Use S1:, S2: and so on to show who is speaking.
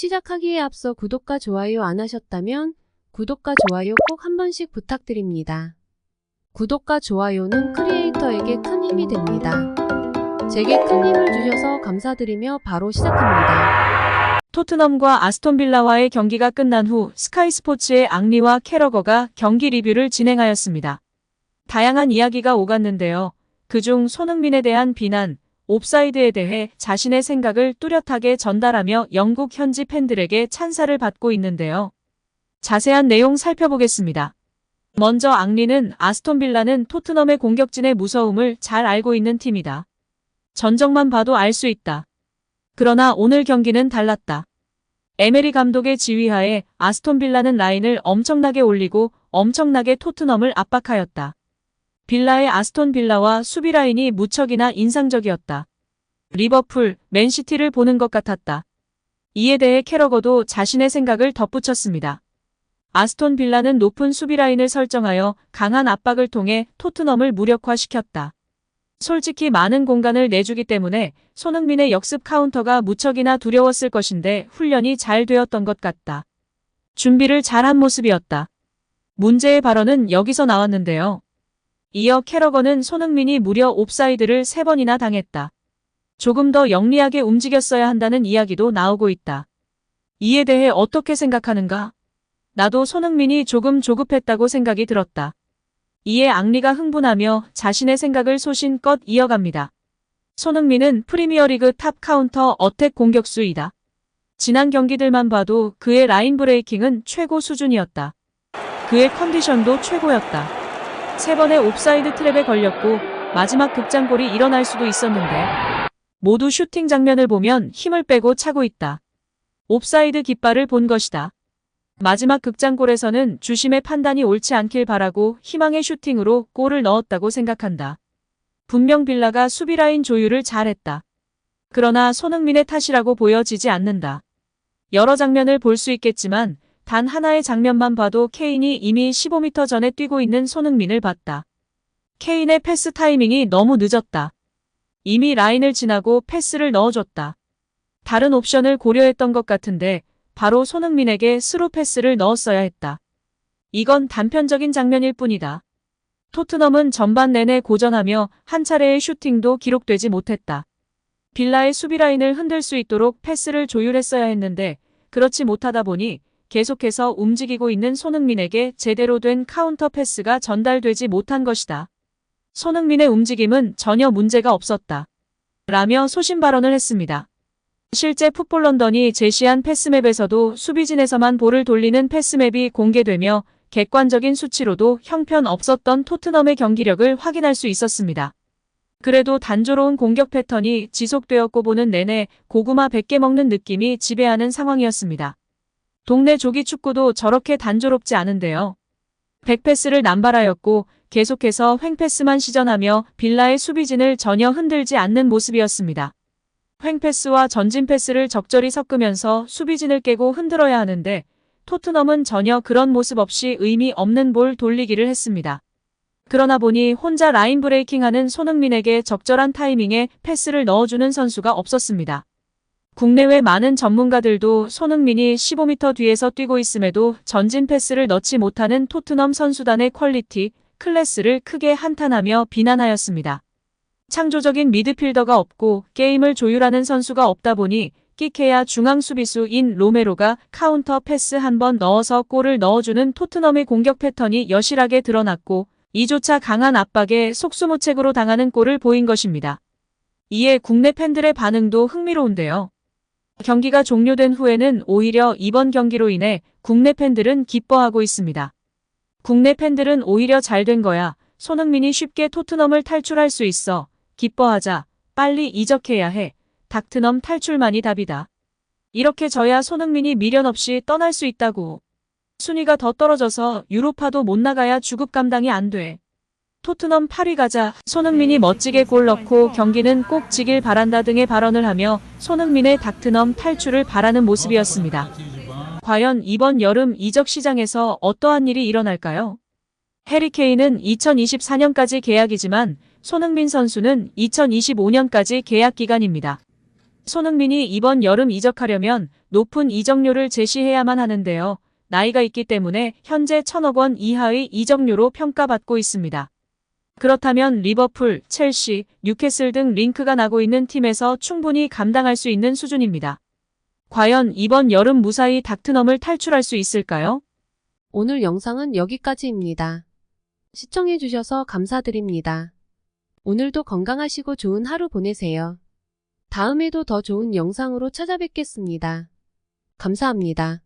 S1: 시작하기에 앞서 구독과 좋아요 안 하셨다면 구독과 좋아요 꼭 한 번씩 부탁드립니다. 구독과 좋아요는 크리에이터에게 큰 힘이 됩니다. 제게 큰 힘을 주셔서 감사드리며 바로 시작합니다.
S2: 토트넘과 아스톤빌라와의 경기가 끝난 후 스카이스포츠의 앙리와 캐러거가 경기 리뷰를 진행하였습니다. 다양한 이야기가 오갔는데요. 그중 손흥민에 대한 비난, 옵사이드에 대해 자신의 생각을 뚜렷하게 전달하며 영국 현지 팬들에게 찬사를 받고 있는데요. 자세한 내용 살펴보겠습니다. 먼저 앙리는 아스톤빌라는 토트넘의 공격진의 무서움을 잘 알고 있는 팀이다. 전적만 봐도 알 수 있다. 그러나 오늘 경기는 달랐다. 에메리 감독의 지휘하에 아스톤빌라는 라인을 엄청나게 올리고 엄청나게 토트넘을 압박하였다. 빌라의 아스톤 빌라와 수비 라인이 무척이나 인상적이었다. 리버풀, 맨시티를 보는 것 같았다. 이에 대해 캐러거도 자신의 생각을 덧붙였습니다. 아스톤 빌라는 높은 수비 라인을 설정하여 강한 압박을 통해 토트넘을 무력화시켰다. 솔직히 많은 공간을 내주기 때문에 손흥민의 역습 카운터가 무척이나 두려웠을 것인데 훈련이 잘 되었던 것 같다. 준비를 잘한 모습이었다. 문제의 발언은 여기서 나왔는데요. 이어 캐러건은 손흥민이 무려 옵사이드를 3번이나 당했다. 조금 더 영리하게 움직였어야 한다는 이야기도 나오고 있다. 이에 대해 어떻게 생각하는가? 나도 손흥민이 조금 조급했다고 생각이 들었다. 이에 앙리가 흥분하며 자신의 생각을 소신껏 이어갑니다. 손흥민은 프리미어리그 탑 카운터 어택 공격수이다. 지난 경기들만 봐도 그의 라인 브레이킹은 최고 수준이었다. 그의 컨디션도 최고였다. 세 번의 옵사이드 트랩에 걸렸고 마지막 극장골이 일어날 수도 있었는데 모두 슈팅 장면을 보면 힘을 빼고 차고 있다. 옵사이드 깃발을 본 것이다. 마지막 극장골에서는 주심의 판단이 옳지 않길 바라고 희망의 슈팅으로 골을 넣었다고 생각한다. 분명 빌라가 수비라인 조율을 잘했다. 그러나 손흥민의 탓이라고 보여지지 않는다. 여러 장면을 볼 수 있겠지만 단 하나의 장면만 봐도 케인이 이미 15m 전에 뛰고 있는 손흥민을 봤다. 케인의 패스 타이밍이 너무 늦었다. 이미 라인을 지나고 패스를 넣어줬다. 다른 옵션을 고려했던 것 같은데 바로 손흥민에게 스루 패스를 넣었어야 했다. 이건 단편적인 장면일 뿐이다. 토트넘은 전반 내내 고전하며 한 차례의 슈팅도 기록되지 못했다. 빌라의 수비 라인을 흔들 수 있도록 패스를 조율했어야 했는데 그렇지 못하다 보니 계속해서 움직이고 있는 손흥민에게 제대로 된 카운터 패스가 전달되지 못한 것이다. 손흥민의 움직임은 전혀 문제가 없었다. 라며 소신 발언을 했습니다. 실제 풋볼 런던이 제시한 패스맵에서도 수비진에서만 볼을 돌리는 패스맵이 공개되며 객관적인 수치로도 형편 없었던 토트넘의 경기력을 확인할 수 있었습니다. 그래도 단조로운 공격 패턴이 지속되었고 보는 내내 고구마 100개 먹는 느낌이 지배하는 상황이었습니다. 동네 조기 축구도 저렇게 단조롭지 않은데요. 백패스를 남발하였고 계속해서 횡패스만 시전하며 빌라의 수비진을 전혀 흔들지 않는 모습이었습니다. 횡패스와 전진 패스를 적절히 섞으면서 수비진을 깨고 흔들어야 하는데 토트넘은 전혀 그런 모습 없이 의미 없는 볼 돌리기를 했습니다. 그러나 보니 혼자 라인 브레이킹하는 손흥민에게 적절한 타이밍에 패스를 넣어주는 선수가 없었습니다. 국내외 많은 전문가들도 손흥민이 15m 뒤에서 뛰고 있음에도 전진 패스를 넣지 못하는 토트넘 선수단의 퀄리티, 클래스를 크게 한탄하며 비난하였습니다. 창조적인 미드필더가 없고 게임을 조율하는 선수가 없다 보니 끼케야 중앙 수비수인 로메로가 카운터 패스 한 번 넣어서 골을 넣어주는 토트넘의 공격 패턴이 여실하게 드러났고 이조차 강한 압박에 속수무책으로 당하는 골을 보인 것입니다. 이에 국내 팬들의 반응도 흥미로운데요. 경기가 종료된 후에는 오히려 이번 경기로 인해 국내 팬들은 기뻐하고 있습니다. 국내 팬들은 오히려 잘 된 거야. 손흥민이 쉽게 토트넘을 탈출할 수 있어. 기뻐하자. 빨리 이적해야 해. 닥트넘 탈출만이 답이다. 이렇게 져야 손흥민이 미련 없이 떠날 수 있다고. 순위가 더 떨어져서 유로파도 못 나가야 주급 감당이 안 돼. 토트넘 8위 가자. 손흥민이 멋지게 골 넣고 경기는 꼭 지길 바란다 등의 발언을 하며 손흥민의 닥트넘 탈출을 바라는 모습이었습니다. 과연 이번 여름 이적 시장에서 어떠한 일이 일어날까요? 해리케인은 2024년까지 계약이지만 손흥민 선수는 2025년까지 계약 기간입니다. 손흥민이 이번 여름 이적하려면 높은 이적료를 제시해야만 하는데요. 나이가 있기 때문에 현재 천억 원 이하의 이적료로 평가받고 있습니다. 그렇다면 리버풀, 첼시, 뉴캐슬 등 링크가 나고 있는 팀에서 충분히 감당할 수 있는 수준입니다. 과연 이번 여름 무사히 닥트넘을 탈출할 수 있을까요?
S1: 오늘 영상은 여기까지입니다. 시청해주셔서 감사드립니다. 오늘도 건강하시고 좋은 하루 보내세요. 다음에도 더 좋은 영상으로 찾아뵙겠습니다. 감사합니다.